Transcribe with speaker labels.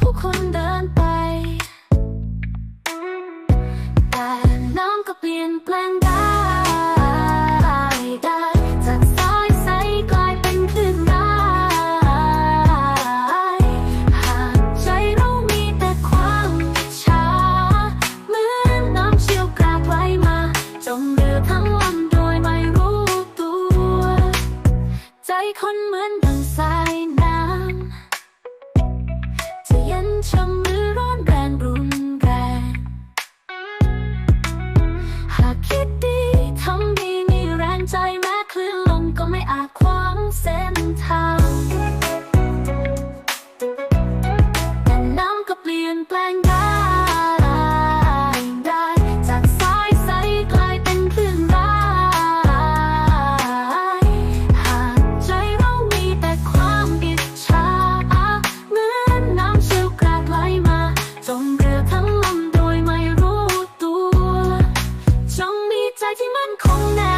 Speaker 1: ผู้คนเดินไป แต่น้องก็เปลี่ยนแปลงได้ได้จากสายใสกลายเป็นคลื่นร้หากใจเรามีแต่ความชาเหมือนน้ำเชี่ยวกรากไหมาจมเรือทั้งลำโดยไม่รู้ตัว ใจคนเหมือน ช่ำ ที่มันคงแนะ